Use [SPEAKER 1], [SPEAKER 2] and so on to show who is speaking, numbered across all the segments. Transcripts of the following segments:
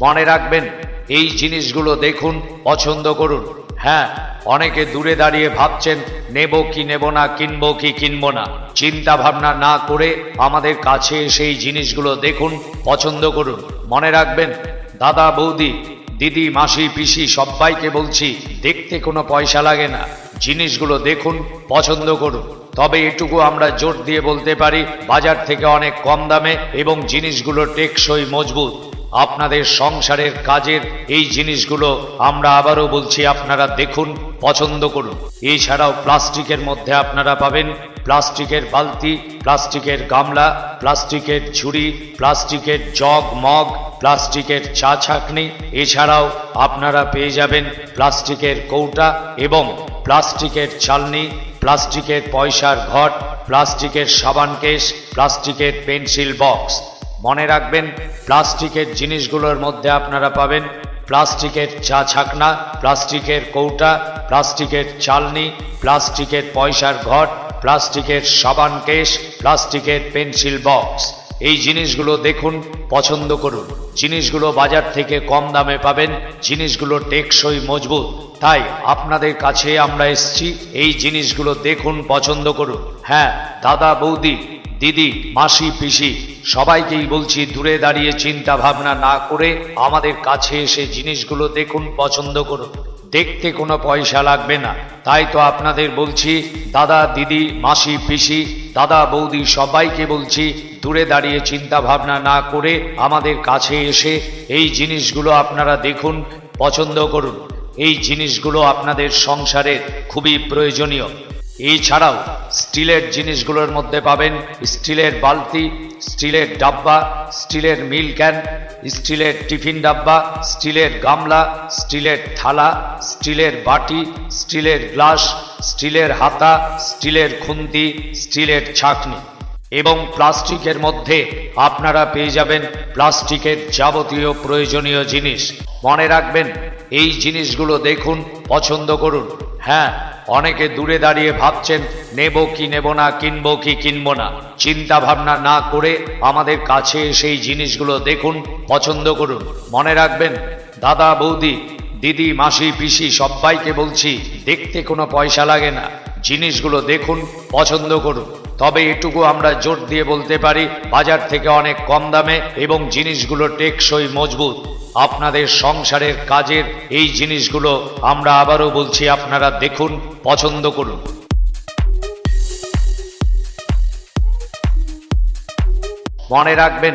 [SPEAKER 1] মনে রাখবেন, এই জিনিসগুলো দেখুন, পছন্দ করুন। হ্যাঁ অনেকে দূরে দাঁড়িয়ে ভাবছেন, নেব কি নেব না, কিনবো কি কিনবো না। চিন্তা ভাবনা না করে আমাদের কাছে সেই জিনিসগুলো দেখুন, পছন্দ করুন। মনে রাখবেন, দাদা, বৌদি, দিদি, মাসি, পিসি, সবাইকে বলছি, দেখতে কোনো পয়সা লাগে না। জিনিসগুলো দেখুন, পছন্দ করুন। তবে এটুকু আমরা জোর দিয়ে বলতে পারি, বাজার থেকে অনেক কম দামে এবং জিনিসগুলো টেকসই মজবুত। আপনাদের সংসারের কাজের এই জিনিসগুলো আমরা আবারও বলছি, আপনারা দেখুন, পছন্দ করুন। এছাড়াও প্লাস্টিকের মধ্যে আপনারা পাবেন প্লাস্টিকের বালতি, প্লাস্টিকের গামলা, প্লাস্টিকের ঝুড়ি প্লাস্টিকের জগ, মগ, প্লাস্টিকের চা ছাকনি। এছাড়াও আপনারা পেয়ে যাবেন প্লাস্টিকের কৌটা এবং প্লাস্টিকের চালনি, প্লাস্টিকের পয়সার ঘট, প্লাস্টিকের সাবান কেস প্লাস্টিকের পেন্সিল বক্স। মনে রাখবেন, প্লাস্টিকের জিনিসগুলোর মধ্যে আপনারা পাবেন প্লাস্টিকের চা ছাকনা, প্লাস্টিকের কৌটা, প্লাস্টিকের চালনি, প্লাস্টিকের পয়সার ঘট প্লাস্টিকের সাবান কেস প্লাস্টিকের পেন্সিল বক্স। এই জিনিসগুলো দেখুন, পছন্দ করুন। জিনিসগুলো বাজার থেকে কম দামে পাবেন, জিনিসগুলো টেকসই মজবুত। তাই আপনাদের কাছে আমরা এসছি, এই জিনিসগুলো দেখুন, পছন্দ করুন। হ্যাঁ দাদা, বৌদি, দিদি, মাসি, পিসি, সবাইকেই বলছি, দূরে দাঁড়িয়ে চিন্তা ভাবনা না করে আমাদের কাছে এসে জিনিসগুলো দেখুন, পছন্দ করুন। দেখতে কোনো পয়সা লাগবে না। তাই তো আপনাদের বলছি, দাদা, দিদি, মাসি, পিসি, দাদা, বৌদি সবাইকে বলছি, দূরে দাঁড়িয়ে চিন্তা ভাবনা না করে আমাদের কাছে এসে এই জিনিসগুলো আপনারা দেখুন, পছন্দ করুন। এই জিনিসগুলো আপনাদের সংসারের খুবই প্রয়োজনীয়। এছাড়াও স্টিলের জিনিসগুলোর মধ্যে পাবেন স্টিলের বালতি, স্টিলের ডাব্বা, স্টিলের মিল ক্যান, স্টিলের টিফিন ডাব্বা, স্টিলের গামলা, স্টিলের থালা, স্টিলের বাটি, স্টিলের গ্লাস, স্টিলের হাতা, স্টিলের খুন্তি, স্টিলের ছাকনি। এবং প্লাস্টিকের মধ্যে আপনারা পেয়ে যাবেন প্লাস্টিকের যাবতীয় প্রয়োজনীয় জিনিস। মনে রাখবেন, এই জিনিসগুলো দেখুন, পছন্দ করুন। হ্যাঁ অনেকে দূরে দাঁড়িয়ে ভাবছেন, নেব কি নেব না, কিনবো কি কিনবো না। চিন্তা ভাবনা না করে আমাদের কাছে সেই জিনিসগুলো দেখুন, পছন্দ করুন। মনে রাখবেন, দাদা, বৌদি, দিদি, মাসি, পিসি, সবাইকে বলছি, দেখতে কোনো পয়সা লাগে না। জিনিসগুলো দেখুন, পছন্দ করুন। তবে এটুকু আমরা জোর দিয়ে বলতে পারি, বাজার থেকে অনেক কম দামে এবং জিনিসগুলো টেকসই মজবুত। আপনাদের সংসারের কাজের এই জিনিসগুলো আমরা আবারও বলছি, আপনারা দেখুন, পছন্দ করুন। মনে রাখবেন,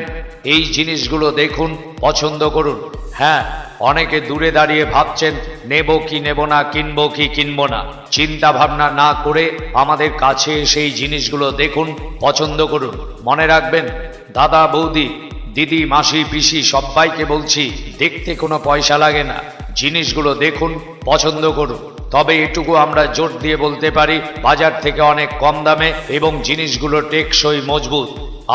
[SPEAKER 1] এই জিনিসগুলো দেখুন, পছন্দ করুন। হ্যাঁ অনেকে দূরে দাঁড়িয়ে ভাবছেন, নেব কি নেব না, কিনবো কি কিনবো না। চিন্তা ভাবনা না করে আমাদের কাছে সেই জিনিসগুলো দেখুন, পছন্দ করুন। মনে রাখবেন, দাদা, বৌদি, দিদি, মাসি, পিসি, সবাইকে বলছি, দেখতে কোনো পয়সা লাগে না। জিনিসগুলো দেখুন, পছন্দ করুন। তবে এটুকু আমরা জোর দিয়ে বলতে পারি, বাজার থেকে অনেক কম দামে এবং জিনিসগুলো টেকসই মজবুত।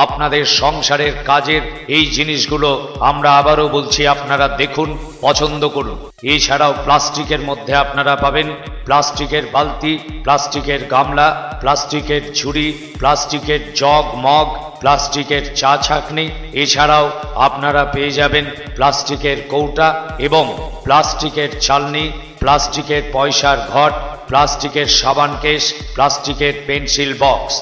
[SPEAKER 1] আপনাদের সংসারের কাজের এই জিনিসগুলো আমরা আবারও বলছি, আপনারা দেখুন, পছন্দ করুন। এছাড়াও প্লাস্টিকের মধ্যে আপনারা পাবেন প্লাস্টিকের বালতি, প্লাস্টিকের গামলা, প্লাস্টিকের ঝুড়ি প্লাস্টিকের জগ, মগ, প্লাস্টিকের চা ছাকনি। এছাড়াও আপনারা পেয়ে যাবেন প্লাস্টিকের কৌটা এবং প্লাস্টিকের চালনি, প্লাস্টিকের পয়সার ঘট, প্লাস্টিকের সাবান কেস প্লাস্টিকের পেন্সিল বক্স।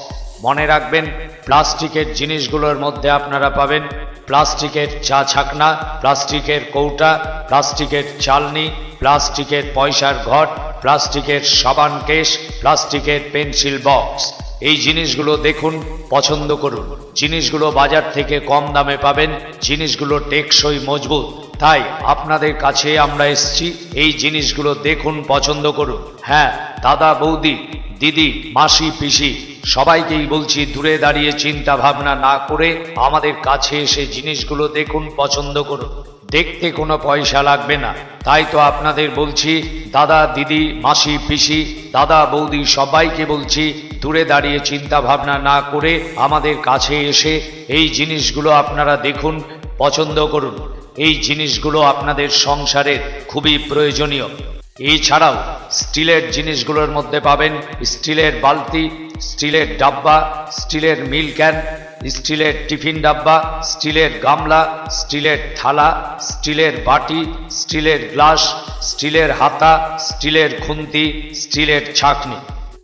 [SPEAKER 1] মনে রাখবেন, প্লাস্টিকের জিনিসগুলোর মধ্যে আপনারা পাবেন প্লাস্টিকের চা ছাকনা, প্লাস্টিকের কৌটা, প্লাস্টিকের চালনি, প্লাস্টিকের পয়সার ঘট প্লাস্টিকের সাবান কেস প্লাস্টিকের পেন্সিল বক্স। এই জিনিসগুলো দেখুন, পছন্দ করুন। জিনিসগুলো বাজার থেকে কম দামে পাবেন, জিনিসগুলো টেকসই মজবুত। তাই আপনাদের কাছে আমরা এসছি, এই জিনিসগুলো দেখুন, পছন্দ করুন। হ্যাঁ দাদা, বৌদি, দিদি, মাসি, পিসি সবাইকেই বলছি, দূরে দাঁড়িয়ে চিন্তা ভাবনা না করে আমাদের কাছে এসে জিনিসগুলো দেখুন, পছন্দ করুন। দেখতে কোনো পয়সা লাগবে না। তাই তো আপনাদের বলছি, দাদা, দিদি, মাসি, পিসি, দাদা, বৌদি সবাইকে বলছি, দূরে দাঁড়িয়ে চিন্তা ভাবনা না করে আমাদের কাছে এসে এই জিনিসগুলো আপনারা দেখুন, পছন্দ করুন। এই জিনিসগুলো আপনাদের সংসারের খুবই প্রয়োজনীয়। এছাড়াও স্টিলের জিনিসগুলোর মধ্যে পাবেন স্টিলের বালতি, স্টিলের ডাব্বা, স্টিলের মিল ক্যান, স্টিলের টিফিন ডাব্বা, স্টিলের গামলা, স্টিলের থালা, স্টিলের বাটি, স্টিলের গ্লাস, স্টিলের হাতা, স্টিলের খুন্তি, স্টিলের ছাকনি।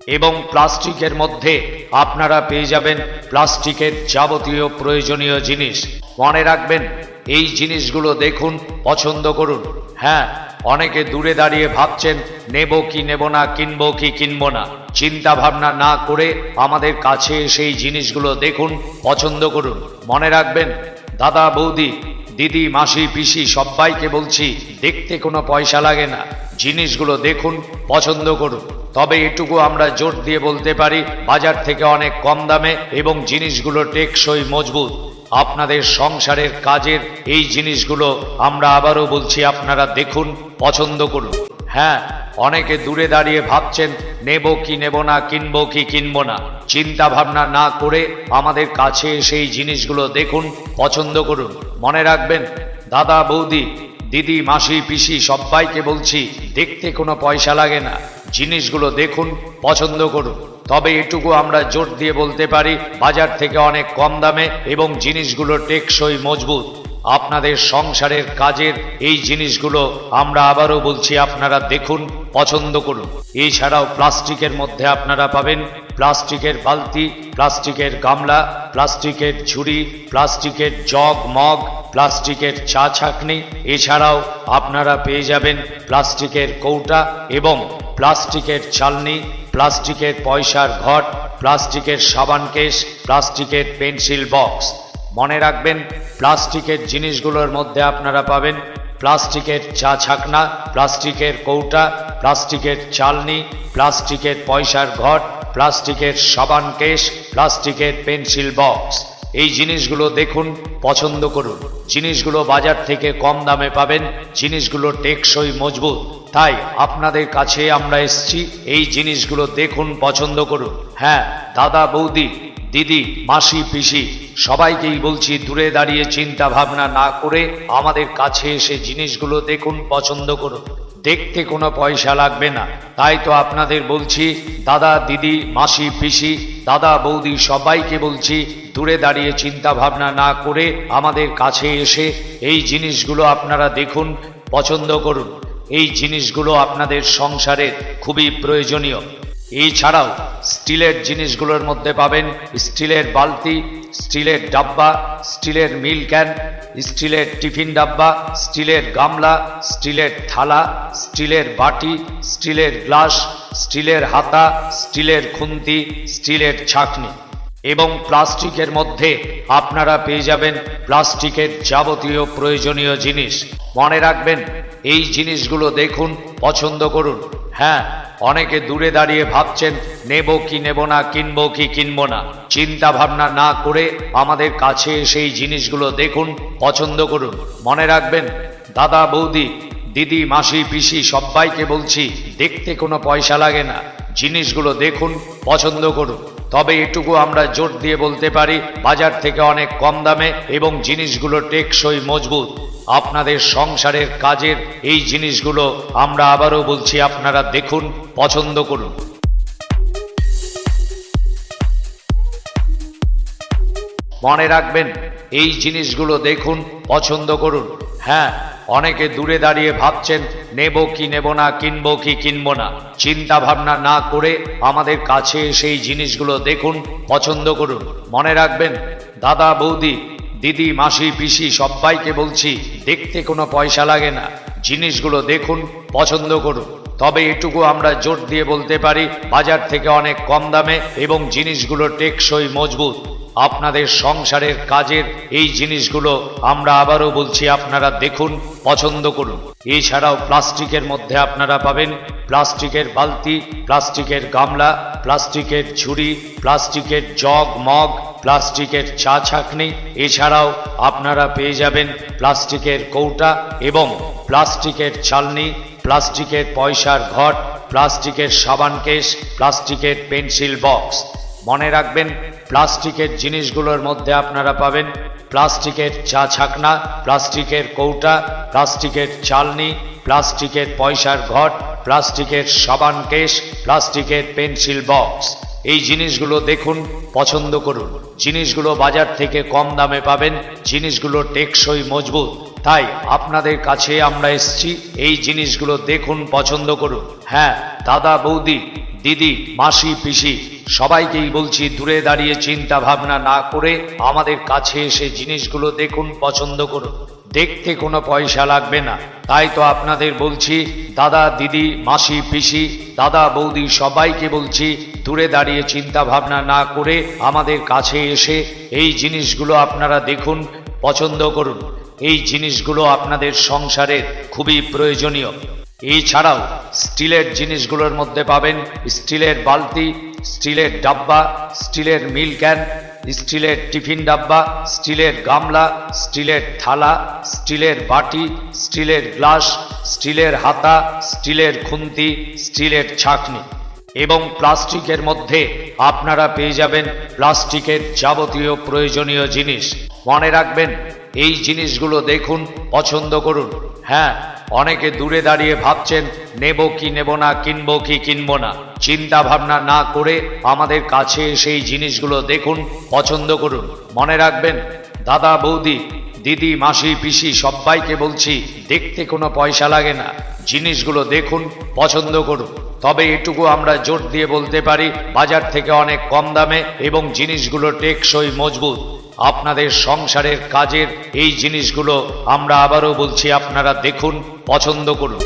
[SPEAKER 1] এবং প্লাস্টিকের মধ্যে আপনারা পেয়ে যাবেন প্লাস্টিকের যাবতীয় প্রয়োজনীয় জিনিস। মনে রাখবেন, এই জিনিসগুলো দেখুন, পছন্দ করুন। হ্যাঁ অনেকে দূরে দাঁড়িয়ে ভাবছেন, নেব কি নেব না, কিনবো কি কিনবো না। চিন্তা ভাবনা না করে আমাদের কাছে সেই জিনিসগুলো দেখুন, পছন্দ করুন। মনে রাখবেন, দাদা, বৌদি, দিদি, মাসি, পিসি সবাইকে বলছি, দেখতে কোনো পয়সা লাগে না। জিনিসগুলো দেখুন, পছন্দ করুন। তবে এটুকু আমরা জোর দিয়ে বলতে পারি, বাজার থেকে অনেক কম দামে এবং জিনিসগুলো টেকসই, মজবুত। আপনাদের সংসারের কাজের এই জিনিসগুলো আমরা আবারও বলছি, আপনারা দেখুন, পছন্দ করুন। হ্যাঁ অনেকে দূরে দাঁড়িয়ে ভাবছেন, নেব কি নেব না, কিনবো কি কিনব না। চিন্তা ভাবনা না করে আমাদের কাছে সেই জিনিসগুলো দেখুন, পছন্দ করুন। মনে রাখবেন, দাদা, বৌদি, দিদি, মাসি, পিসি, সবাইকে বলছি, দেখতে কোনো পয়সা লাগে না। জিনিসগুলো দেখুন, পছন্দ করুন। তবে এটুকু আমরা জোর দিয়ে বলতে পারি, বাজার থেকে অনেক কম দামে এবং জিনিসগুলো টেকসই মজবুত। আপনাদের সংসারের কাজের এই জিনিসগুলো আমরা আবারও বলছি, আপনারা দেখুন, পছন্দ করুন। এছাড়াও প্লাস্টিকের মধ্যে আপনারা পাবেন প্লাস্টিকের বালতি, প্লাস্টিকের গামলা, প্লাস্টিকের ঝুড়ি, প্লাস্টিকের জগ, মগ, প্লাস্টিকের চা ছাকনি। এছাড়াও আপনারা পেয়ে যাবেন প্লাস্টিকের কৌটা এবং প্লাস্টিকের চালনি, প্লাস্টিকের পয়সার ঘট, প্লাস্টিকের সাবান কেস প্লাস্টিকের পেন্সিল বক্স। মনে রাখবেন, প্লাস্টিকের জিনিসগুলোর মধ্যে আপনারা পাবেন প্লাস্টিকের চা ছাকনা, প্লাস্টিকের কৌটা, প্লাস্টিকের চালনি, প্লাস্টিকের পয়সার ঘট প্লাস্টিকের সাবান কেশ, প্লাস্টিকের পেন্সিল বক্স। এই জিনিসগুলো দেখুন, পছন্দ করুন। জিনিসগুলো বাজার থেকে কম দামে পাবেন, জিনিসগুলো টেকসই মজবুত। তাই আপনাদের কাছে আমরা এসছি, এই জিনিসগুলো দেখুন, পছন্দ করুন। হ্যাঁ দাদা, বৌদি, দিদি, মাসি, পিসি, সবাইকেই বলছি, দূরে দাঁড়িয়ে চিন্তা ভাবনা না করে আমাদের কাছে এসে জিনিসগুলো দেখুন, পছন্দ করুন। দেখতে কোনো পয়সা লাগবে না। তাই তো আপনাদের বলছি, দাদা, দিদি, মাসি, পিসি, দাদা, বৌদি সবাইকে বলছি, দূরে দাঁড়িয়ে চিন্তা ভাবনা না করে আমাদের কাছে এসে এই জিনিসগুলো আপনারা দেখুন, পছন্দ করুন। এই জিনিসগুলো আপনাদের সংসারের খুবই প্রয়োজনীয়। এছাড়াও স্টিলের জিনিসগুলোর মধ্যে পাবেন স্টিলের বালতি, স্টিলের ডাব্বা, স্টিলের মিল ক্যান, স্টিলের টিফিন ডাব্বা, স্টিলের গামলা, স্টিলের থালা, স্টিলের বাটি, স্টিলের গ্লাস, স্টিলের হাতা, স্টিলের খুন্তি, স্টিলের ছাকনি। এবং প্লাস্টিকের মধ্যে আপনারা পেয়ে যাবেন প্লাস্টিকের যাবতীয় প্রয়োজনীয় জিনিস। মনে রাখবেন, এই জিনিসগুলো দেখুন, পছন্দ করুন। হ্যাঁ অনেকে দূরে দাঁড়িয়ে ভাবছেন, নেব কি নেব না, কিনব কি কিনব না। চিন্তা ভাবনা না করে আমাদের কাছে সেই জিনিসগুলো দেখুন, পছন্দ করুন। মনে রাখবেন, দাদা, বৌদি, দিদি, মাসি, পিসি, সবাইকে বলছি, দেখতে কোনো পয়সা লাগে না। জিনিসগুলো দেখুন, পছন্দ করুন। তবে এটুকু আমরা জোর দিয়ে বলতে পারি, বাজার থেকে অনেক কম দামে এবং জিনিসগুলো টেকসই মজবুত। আপনাদের সংসারের কাজের এই জিনিসগুলো আমরা আবারও বলছি, আপনারা দেখুন, পছন্দ করুন। মনে রাখবেন, এই জিনিসগুলো দেখুন, পছন্দ করুন। হ্যাঁ অনেকে দূরে দাঁড়িয়ে ভাবছেন, নেব কি নেব না, কিনবো কি কিনবো না। চিন্তা ভাবনা না করে আমাদের কাছে সেই জিনিসগুলো দেখুন, পছন্দ করুন। মনে রাখবেন, দাদা, বৌদি, দিদি, মাসি, পিসি, সবাইকে বলছি, দেখতে কোনো পয়সা লাগে না। জিনিসগুলো দেখুন, পছন্দ করুন। তবে এটুকু আমরা জোর দিয়ে বলতে পারি, বাজার থেকে অনেক কম দামে এবং জিনিসগুলো টেকসই, মজবুত। আপনাদের সংসারের কাজের এই জিনিসগুলো আমরা আবারও বলছি, আপনারা দেখুন, পছন্দ করুন। এছাড়াও প্লাস্টিকের মধ্যে আপনারা পাবেন প্লাস্টিকের বালতি, প্লাস্টিকের গামলা, প্লাস্টিকের ঝুড়ি প্লাস্টিকের জগ, মগ, প্লাস্টিকের চা ছাকনি। এছাড়াও আপনারা পেয়ে যাবেন প্লাস্টিকের কৌটা এবং প্লাস্টিকের চালনি, প্লাস্টিকের পয়সার ঘট, প্লাস্টিকের সাবান কেস প্লাস্টিকের পেন্সিল বক্স। মনে রাখবেন প্লাস্টিকের জিনিসগুলোর মধ্যে আপনারা পাবেন প্লাস্টিকের চা ছাকনা, প্লাস্টিকের কৌটা, প্লাস্টিকের চালনি, প্লাস্টিকের পয়সার ঘট, প্লাস্টিকের সাবান কেস প্লাস্টিকের পেন্সিল বক্স। এই জিনিসগুলো দেখুন, পছন্দ করুন। জিনিসগুলো বাজার থেকে কম দামে পাবেন, জিনিসগুলো টেকসই মজবুত। তাই আপনাদের কাছে আমরা এসেছি, এই জিনিসগুলো দেখুন, পছন্দ করুন। হ্যাঁ দাদা, বৌদি, দিদি, মাসি, পিসি, সবাইকেই বলছি, দূরে দাঁড়িয়ে চিন্তা ভাবনা না করে আমাদের কাছে এসে জিনিসগুলো দেখুন, পছন্দ করুন। দেখতে কোনো পয়সা লাগবে না। তাই তো আপনাদের বলছি, দাদা, দিদি, মাসি, পিসি, দাদা, বৌদি, সবাইকে বলছি, দূরে দাঁড়িয়ে চিন্তা ভাবনা না করে আমাদের কাছে এসে এই জিনিসগুলো আপনারা দেখুন, পছন্দ করুন। এই জিনিসগুলো আপনাদের সংসারের খুবই প্রয়োজনীয়। এছাড়াও স্টিলের জিনিসগুলোর মধ্যে পাবেন স্টিলের বালতি, স্টিলের ডাব্বা, স্টিলের মিল ক্যান, স্টিলের টিফিন ডাব্বা, স্টিলের গামলা, স্টিলের থালা, স্টিলের বাটি, স্টিলের গ্লাস, স্টিলের হাতা, স্টিলের খুন্তি, স্টিলের ছাঁকনি এবং প্লাস্টিকের মধ্যে আপনারা পেয়ে যাবেন প্লাস্টিকের যাবতীয় প্রয়োজনীয় জিনিস। মনে রাখবেন এই জিনিসগুলো দেখুন, পছন্দ করুন। হ্যাঁ অনেকে দূরে দাঁড়িয়ে ভাবছেন, নেব কি নেব না, কিনব কি কিনব না। চিন্তা ভাবনা না করে আমাদের কাছে সেই জিনিসগুলো দেখুন, পছন্দ করুন। মনে রাখবেন, দাদা, বৌদি, দিদি, মাসি, পিসি, সবাইকে বলছি, দেখতে কোনো পয়সা লাগে না। জিনিসগুলো দেখুন, পছন্দ করুন। তবে এটুকু আমরা জোর দিয়ে বলতে পারি, বাজার থেকে অনেক কম দামে এবং জিনিসগুলো টেকসই মজবুত। আপনাদের সংসারের কাজের এই জিনিসগুলো আমরা আবারও বলছি, আপনারা দেখুন, পছন্দ করুন।